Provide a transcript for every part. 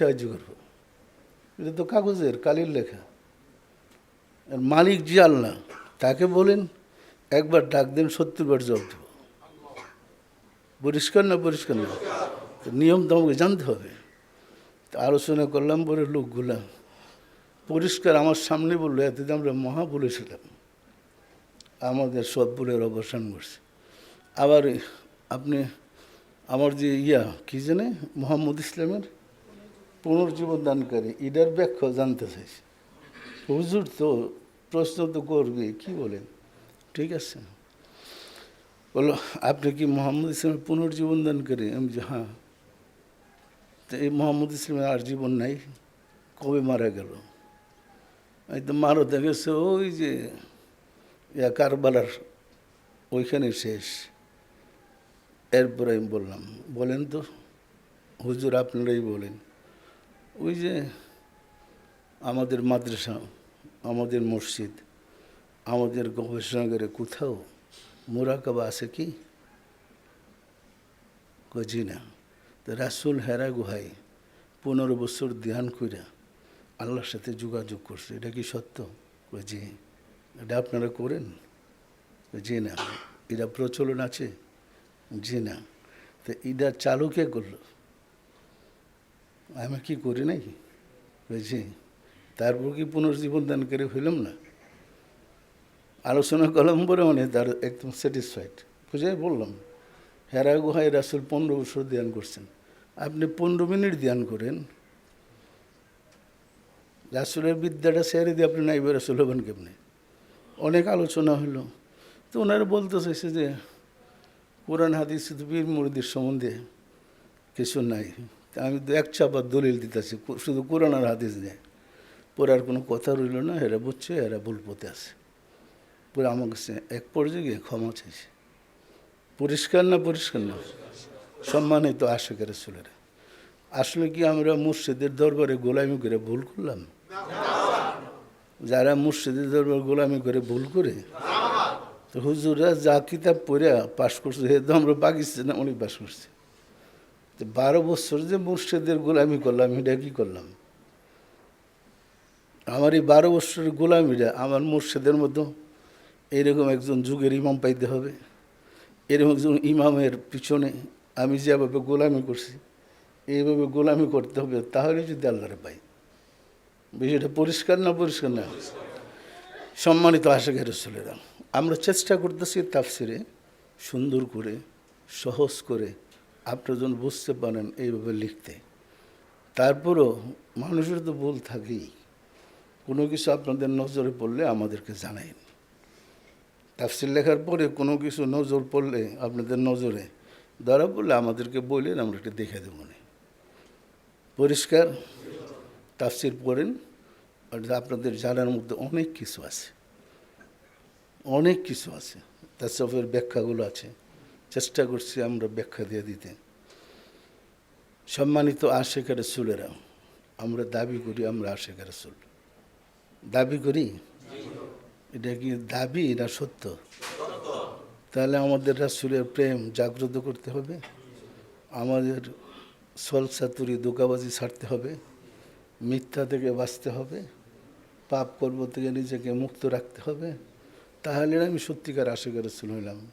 সাহায্য করব এটা তো কাগজের, কালির লেখা। আর মালিক যে আল্লাহ তাকে বলেন, একবার ডাক দেন সত্তর বার জব দেব। পরিষ্কার না পরিষ্কার না? নিয়ম তো আমাকে জানতে হবে। আলোচনা করলাম, পরে লোকগুলা পরিষ্কার আমার সামনে বলল এতদিন আমরা মহা বলেছিলাম আমাদের সব অবসান করছে আবার আপনি, আমার যে ইয়া, কি জানে? মোহাম্মদ ইসলামের পুনর্জীবন দানকারী এটার ব্যাখ্যা জানতে চাইছে। হুজুর তো প্রশ্ন তো করবে, কি বলেন? ঠিক আছে। বলো, আপনি কি মোহাম্মদ ইসলামের পুনর্জীবন দানকারী আমি যে হ্যাঁ। তো এই মোহাম্মদ ইসলামের আর জীবন নাই, কবে মারা গেল? এই তো মারো, দেখেছে? ওই যে কারবালার ওইখানে শেষ। এরপরে আমি বললাম, বলেন তো, হুজুর আপনারাই বলেন। ওই যে আমাদের মাদ্রাসা, আমাদের মসজিদ, আমাদের গবেষণাগারে কোথাও মোরাকাবা আছে কি? কয়, জি না। তো রাসুল হেরা গুহাই পনেরো বছর ধ্যান কইরা আল্লাহর সাথে যোগাযোগ করছে। এটা কি সত্য? জি। এটা আপনারা করেন? জি না। এটা প্রচলন আছে? জি না। তো এটা চালু কে করল? আমি কি করি নাকি? বুঝছি? তারপর কি পুনর্জীবন দান করে হইলাম না? আলোচনা করলাম পরে মানে তার একদম স্যাটিসফাইড বুঝাই বললাম, হেরা গুহায় রাসুল পনেরো বছর ধ্যান করছেন। আপনি পনেরো মিনিট ধ্যান করেন। রাসুলের বিদ্যাটা সেরে দিয়ে আপনি নাইবে রাসুল হবেন কেমনি? অনেক আলোচনা হলো। তো ওনারা বলতে চাইছে যে, কোরআন, হাদিস বীর মুরদির সম্বন্ধে কিছু নাই। আমি তো এক চাপার দলিল দিতেছি শুধু কোরআন আর হাদিস নেই পরে আর কোনো কথা রইল না এরা বুঝছে এরা ভুল পথে আছে। পরে আমার কাছে এক পর্যায়ে গিয়ে ক্ষমা চাইছে। পরিষ্কার না পরিষ্কার না সম্মানিত আশেকের ছেলেরা আসলে কি আমরা মুর্শিদের দরবারে গোলামি করে ভুল করলাম? যারা মুর্শিদের দরবার গোলামি করে ভুল করে, তো হুজুরা যা কিতাব পড়ে পাশ করছে সে তো আমরা পাকিস্তানে অনেক পাশ করছি। তো বারো বছর যে মুর্শিদের গোলামি করলাম, এটা কি করলাম? আমার এই বারো বছরের গোলামিটা আমার মুর্শিদের মতো এরকম একজন যুগের ইমাম পাইতে হবে, এরকম একজন ইমামের পিছনে আমি যেভাবে গোলামি করছি, এইভাবে গোলামি করতে হবে, তাহলে যদি আল্লাহরে পাই। বিষয়টা পরিষ্কার না পরিষ্কার না? সম্মানিত আশেখের ছেলেরা আমরা চেষ্টা করতেছি তাফসিরে সুন্দর করে, সহজ করে আপনারা যেন বুঝতে পারেন এইভাবে লিখতে, তারপরও মানুষের তো ভুল থাকেই। কোনো কিছু আপনাদের নজরে পড়লে আমাদেরকে জানাইন। তাফসির লেখার পরে কোনো কিছু নজর পড়লে আপনাদের নজরে ধরা পড়লে আমাদেরকে বললেন, আমরা এটা দেখে দেবো না পরিষ্কার? তাফসির পড়েন আপনাদের জানার মধ্যে অনেক কিছু আছে। অনেক কিছু আছে। তাসফের ব্যাখ্যাগুলো আছে। চেষ্টা করছি আমরা ব্যাখ্যা দিয়ে দিতে। সম্মানিত আশেখার সুলেরা আমরা দাবি করি আমরা আশেখার সুল দাবি করি? এটা কি দাবি না সত্য? তাহলে আমাদের রাসুলের প্রেম জাগ্রত করতে হবে। আমাদের সলসাতুরি দোকাবাজি ছাড়তে হবে। মিথ্যা থেকে বাঁচতে হবে। পাপ কর্ম থেকে নিজেকে মুক্ত রাখতে হবে। তাহলে আমি সত্যিকার আশেখার রসুল হইলাম।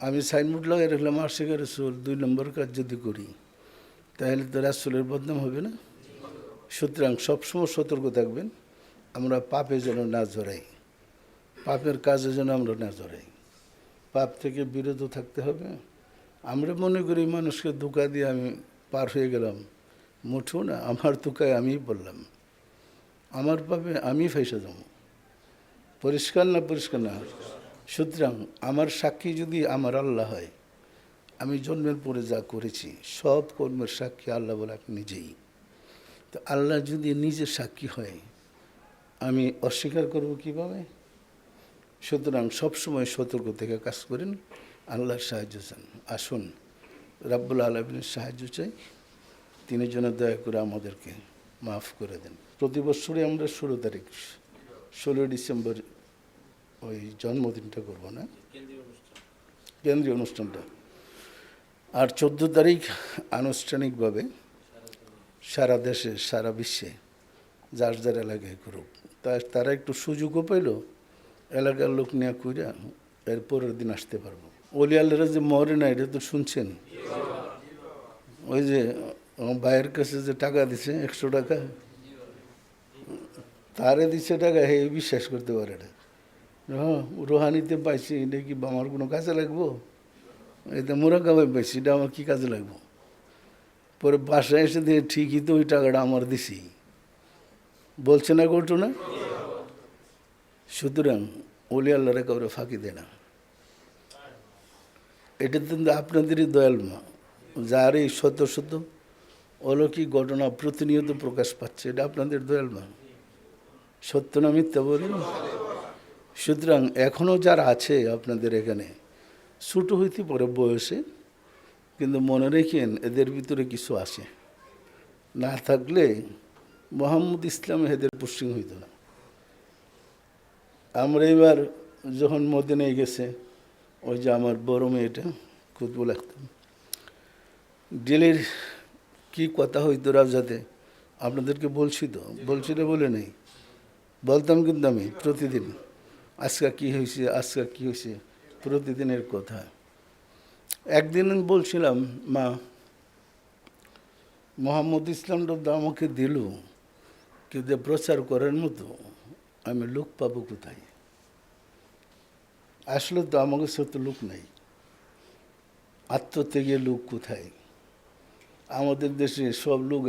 আমি সাইনবোর্ড লাগাই রাখলাম আশেখার রসুল, দুই নম্বর কাজ যদি করি, তাহলে তো রাসুলের বদনাম হবে না? সুতরাং সবসময় সতর্ক থাকবেন, আমরা পাপে যেন না জড়াই। পাপের কাজে যেন আমরা না জড়াই। পাপ থেকে বিরত থাকতে হবে। আমরা মনে করি মানুষকে ধোকা দিয়ে আমি পার হয়ে গেলাম। মুঠো না, আমার ধোকায় আমিই বললাম আমার পাপে আমি ফেসে যাব। পরিষ্কার না পরিষ্কার না? সুতরাং আমার সাক্ষী যদি আমার আল্লাহ হয়, আমি জন্মের পরে যা করেছি, সব কর্মের সাক্ষী আল্লাহ বলে আপনি নিজেই। তো আল্লাহ যদি নিজে সাক্ষী হয়, আমি অস্বীকার করব কীভাবে? সুতরাং সবসময় সতর্ক থেকে কাজ করেন, আল্লাহর সাহায্য চান। আসুন, রাব্বুল আলমিনের সাহায্য চাই, তিনি যেন দয়া করে আমাদেরকে মাফ করে দেন। প্রতি বছরই আমরা ষোলো তারিখ, ষোলোই ডিসেম্বর ওই জন্মদিনটা করব না। কেন্দ্রীয় অনুষ্ঠানটা। আর চোদ্দ তারিখ আনুষ্ঠানিকভাবে সারা দেশে, সারা বিশ্বে যার যার এলাকায় করুক। তা তারা একটু সুযোগও পেল, এলাকার লোক নিয়ে কইরা এর পরের দিন আসতে পারব। অলি যে মরে না, এটা তো শুনছেন? ওই যে ভাইয়ের কাছে যে টাকা দিছে, একশো টাকা, তারে দিচ্ছে টাকা, হে, বিশ্বাস করতে পারে না। হ্যাঁ রোহানিতে পাইছি এটা কি আমার কোনো কাজে লাগবো? এতে মোরাকাবাই পাইছি, এটা আমার কি কাজে লাগবো? পরে বাসায় এসে দিয়ে ঠিকই তো ওই টাকাটা আমার দিছি। বলছে না ঘটনা সুতরাং ওলি আল্লাহরে কাউরে ফাঁকি দেয় না। এটা তো আপনাদেরই দয়াল মা। যার এই শত শত অলৌকিক ঘটনা প্রতিনিয়ত প্রকাশ পাচ্ছে, এটা আপনাদের দয়াল মা। সত্য না মিথ্যা বলুন? সুতরাং এখনও যারা আছে আপনাদের এখানে, ছোটো হইতে পরে বয়সে, কিন্তু মনে রেখেন এদের ভিতরে কিছু আছে। না থাকলে মোহাম্মদ ইসলাম এদের পুষ্টিং হইত না। আমরা এবার যখন মদিনায় গেছে, ওই যে আমার বড় মেয়েটা খুতবু লাগতাম ডেলির কি কথা হইতো রাজাতে আপনাদেরকে বলছি তো, বলছি বলে নেই। বলতাম কিন্তু আমি প্রতিদিন। আজকে কি হয়েছে, আজকে কি হয়েছে, প্রতিদিনের কথা। একদিন বলছিলাম, মা, মোহাম্মদ ইসলামটা তো আমাকে দিল, কিন্তু প্রচার করার মতো আমি লোক পাবো কোথায়? আসলে তো আমাকে সত্য লোক নাই। আত্মত্যাগের লোক কোথায়? আমাদের দেশে সব লোক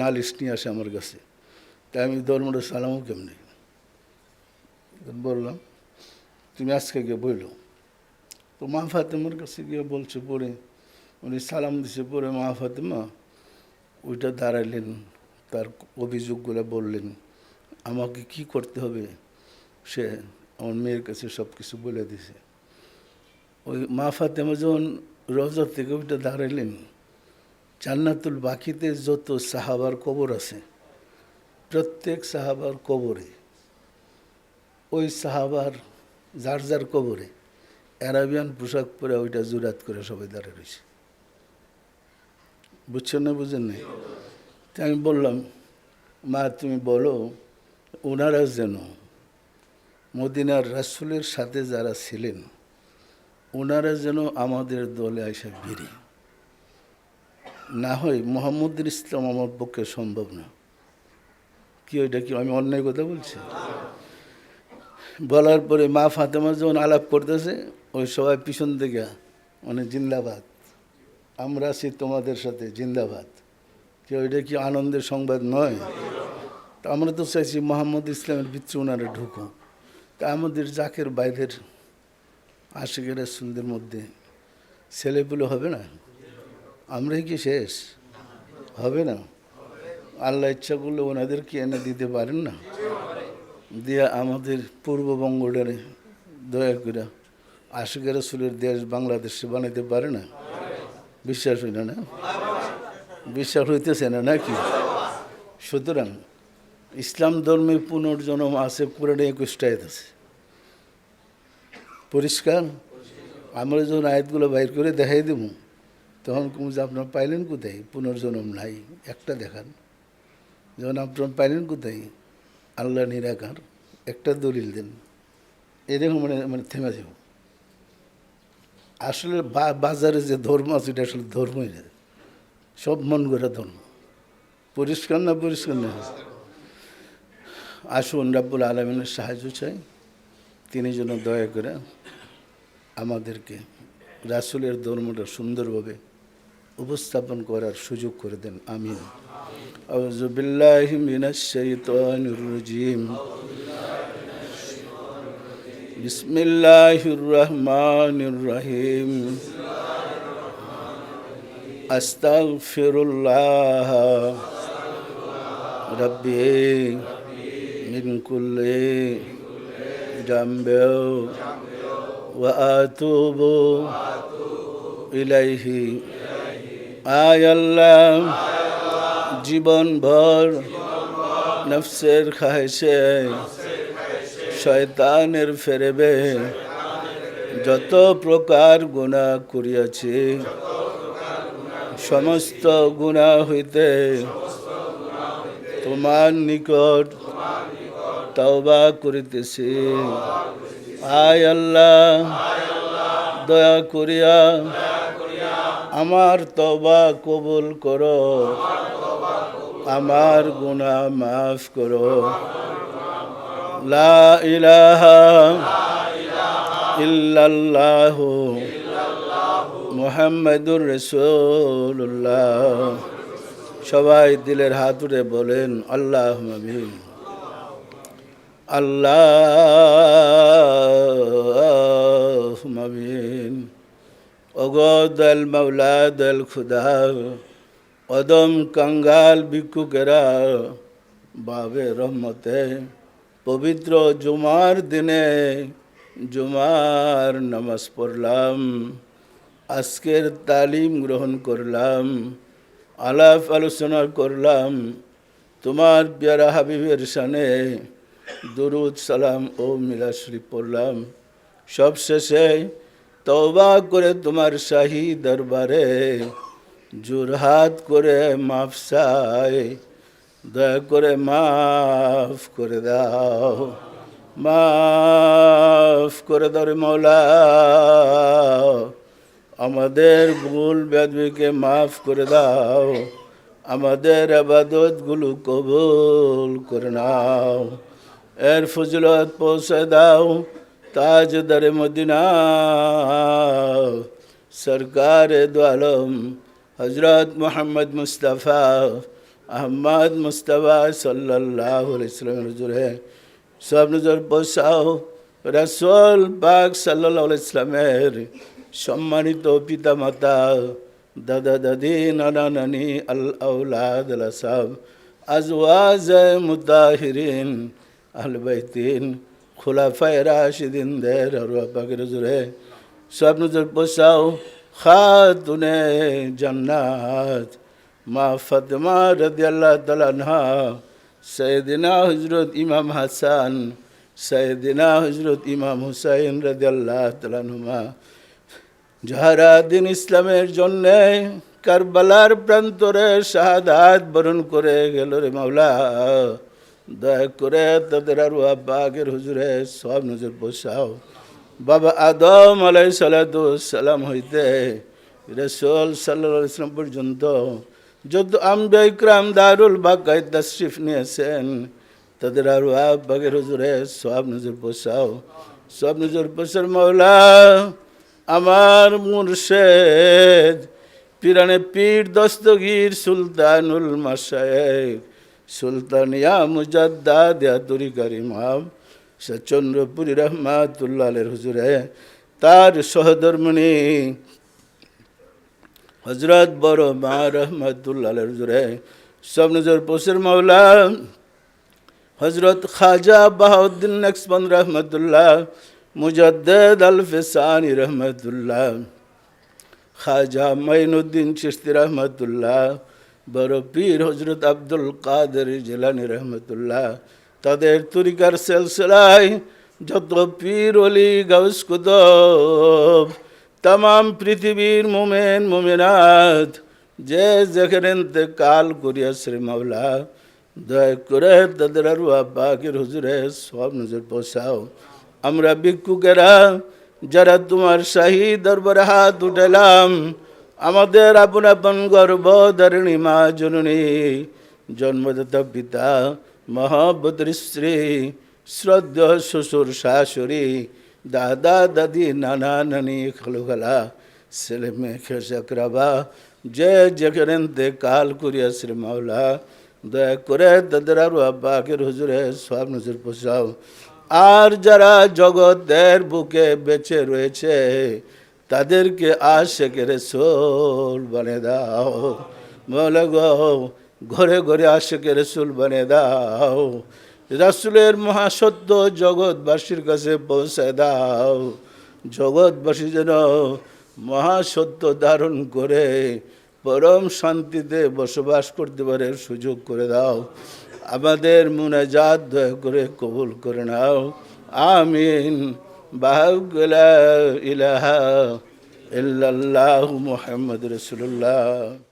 নালিশ নিয়ে আসে আমার কাছে। তাই আমি ধর্মটা সালামও কেমনি? বললাম, তুমি আজকে গিয়ে বইলো? তো মা ফাতেমার কাছে গিয়ে বলছে পরে উনি সালাম দিছে পরে মা ফাতেমা ওইটা দাঁড়াইলেন, তার অভিযোগগুলো বললেন। আমাকে কি করতে হবে? সে আমার মেয়ের কাছে সব কিছু বলে দিছে। ওই মা ফাতেমা যখন রজা থেকে ওইটা দাঁড়াইলেন, জান্নাতুল বাকিতে যত সাহাবার কবর আছে, প্রত্যেক সাহাবার কবরে ওই সাহাবার যার যার কবরে অ্যারাবিয়ান পোশাক পরে ওইটা জুরাত করে সবাই দাঁড়িয়ে রয়েছে। বুঝছেন না, বুঝেন না তাই আমি বললাম, মা, তুমি বলো ওনারা যেন মদিনার রাসুলের সাথে যারা ছিলেন ওনারা যেন আমাদের দলে আসা ভিড়ে। না হয় মোহাম্মদুল ইসলাম আমার পক্ষে সম্ভব না। কি, ওইটা কি আমি অন্যায় কথা বলছি? বলার পরে মা ফাতেমা যখন আলাপ করতেছে, ওই সবাই পিছন থেকে মানে জিন্দাবাদ। আমরা আছি তোমাদের সাথে, জিন্দাবাদ। কি ওইটা কি আনন্দের সংবাদ নয়? তা আমরা তো চাইছি মোহাম্মদ ইসলামের ভিতরে ওনারা ঢুকো তা আমাদের জাকের বাইরের আশিকের রাসুলদের মধ্যে ছেলেপুলে হবে না? আমরাই কি শেষ? হবে না? আল্লাহ ইচ্ছা করলে ওনাদেরকে এনে দিতে পারেন না? দিয়ে আমাদের পূর্ববঙ্গটারে দয়া করে আশিকের রাসুলের দেশ বাংলাদেশে বানাইতে পারে না? বিশ্বাস হইল না? বিশ্বাস হইতেছে না নাকি? সুতরাং ইসলাম ধর্মে পুনর্জন্ম আছে, কোরআনে একুশটা আছে। পরিষ্কার? আমরা যখন আয়াতগুলো বাইর করে দেখাই দেবো, তখন কম যে আপনার পাইলেন কোথায়? পুনর্জন্ম নাই, একটা দেখান। যখন আপনার পাইলেন কোথায়? আল্লাহ নিরাকার। একটা দলিল দেন। এরকম মানে মানে থেমে যাব আসলে বাজারে যে ধর্ম আছে, এটা আসলে ধর্মই না। সব মন গড়া ধর্ম। পরিষ্কার না পরিষ্কার না আসুন রাব্বুল আলমিনের সাহায্য চাই। তিনি যেন দয়া করে আমাদেরকে রাসুলের ধর্মটা সুন্দরভাবে উপস্থাপন করার সুযোগ করে দেন। আমিন। আউযু বিল্লাহি মিনাশ শাইতানির রাজিম। বিসমিল্লাহির রহমানির রহিম আস্তাগফিরুল্লাহ। রাব্বি, মিন কুল্লি জামবে ওয়া আতুবু ইলাইহি। আয় আল্লাহ জীবন ভর নফসের খাইছে শয়তানের ফেরেবে। যত প্রকার গুণা করিয়াছি, সমস্ত গুণা হইতে তোমার নিকট তওবা করিতেছি। আয় আল্লাহ, দয়া করিয়া আমার তবা কবুল করো, আমার গুনাহ মাফ করো। লা ইলাহা ইল্লাল্লাহ মুহাম্মাদুর রাসূলুল্লাহ। সবাই দিলের হাত উঠে বলেন আল্লাহ আল্লাহ আমিন। অগদল মৌলা দল খুদা, অদম কাঙ্গাল ভিক্ষুকেরা বাবে রহমতে পবিত্র জুমার দিনে জুমার নামাজ পড়লাম, আজকের তালিম গ্রহণ করলাম, আলাপ আলোচনা করলাম। তোমার পেয়ারা হাবিবের সানে দুরুদ, সালাম ও মিলা শরীফ পড়লাম। সব শেষে তওবা করে তোমার শাহী দরবারে জোরহাত করে মাফ চাই দয়া করে মাফ করে দাও। মাফ করে দাও রে মৌলা। আমাদের ভুল বেদবিকে মাফ করে দাও। আমাদের আবাদতগুলো কবুল করে নাও। এর ফজলত পৌঁছে দাও তাজ দরে মদিনা। সরকার দোয়ালম হজরত মোহাম্মদ মুস্তফা আহমদ মুস্তফা সাল্লাহ ইসলাম হুজুরে সব নজর পৌঁছাও রসুল পাক সাল্লাহ ইসলামের সম্মানিত পিতা মাতা দাদা, দাদি, নানা, নানি, আল সাহ আজওয়াজ মুতাহিরিন, আহল বাইতিন, খোলাফায় রাশিদিনদের আর পাকের জুড়ে সব নজর পোষাও খাতুনে জান্নাত মা ফাতেমা রাদিয়াল্লাহু তাআলা আনহা সৈয়দিনা হযরত ইমাম হাসান সৈয়দিনা হজরত ইমাম হুসাইন রাদিয়াল্লাহু তাআলা আনহুমা। যাহারা দিন ইসলামের জন্যে কারবালার প্রান্তরে শাহাদাত বরণ করে গেল রে মাওলা। দয়া করে তাদের আর বাগের হুজুরে সব নজর বসাও। বাবা আদম আলাই সালাম হইতে রসুল সাল্লা ইসলাম পর্যন্ত যত আম্বে ইকরাম দারুল বাকায় তশরিফ নিয়েছেন। তাদের আর বাগের হুজুরে সব নজর বসাও সব নজর বসার মাওলা আমার মুর্শেদ, পিরানে পীর দস্তগীর সুলতানুল মাসায়েক সুলতানিয়া মুজাদ্দা দেয়াতুরি করিমাম সচন্দ্রপুরী রহমাতুল্লাহের হুজুরে, তার সহধর্মণি হজরত বড় মা রহমতুল্লাহের হুজুরে, সব নজর পোষের মাওলা, হজরত খাজা বাহাউদ্দিন নকসবন্দ রহমতুল্লাহ, মুজদ্দদ আল ফিসানি রহমতুল্লাহ, খাজা মাইনুদ্দিন চিস্তি রহমতুল্লাহ, বড় পীর হজরত আব্দুল কাদের জিলানি রহমতুল্লাহ, তাদের তরিকার সেলসেলায় যত পীর অলি গাউস কুতব তাম পৃথিবীর মোমেন মোমেনাথ যে যেখানে কাল করিয়া শ্রী মাওলা, দয়া করে তাদের আর বাকির হুজুরে সব নজর বসাও। আমরা ভিক্ষুকেরা, যারা তোমার শাহী দরবারে হাত উঠালাম, আমাদের আপন আপন গর্ব ধরণী মা জননী, জন্মদাতা পিতা মহাবতের স্ত্রী, শ্রদ্ধ শ্বশুর শাশুড়ি দাদা, দাদি, নানা, নানি খালু খালা ছেলে মেয়ে খেসাকরাবা যে যেখানে কাল করিয়া শ্রী মাওলা, দয়া করে তাদের আরও আব্বাকের হুজুরে সব নজর পোষাও আর যারা জগতের বুকে বেঁচে রয়েছে, তাদেরকে আশেকের সোল বনে দাও। বলে গো, ঘরে ঘরে আশেকের সোল বনে দাও। রাসুলের মহাসত্য জগৎবাসীর কাছে পৌঁছে দাও। জগৎবাসী যেন মহাসত্য ধারণ করে পরম শান্তিতে বসবাস করতে পারে, সুযোগ করে দাও। আমাদের মুনাজাত দয়া করে কবুল করে নাও। আমিন। বাহুগলা ইলাহা ইল্লাল্লাহু মুহাম্মদ রাসূলুল্লাহ।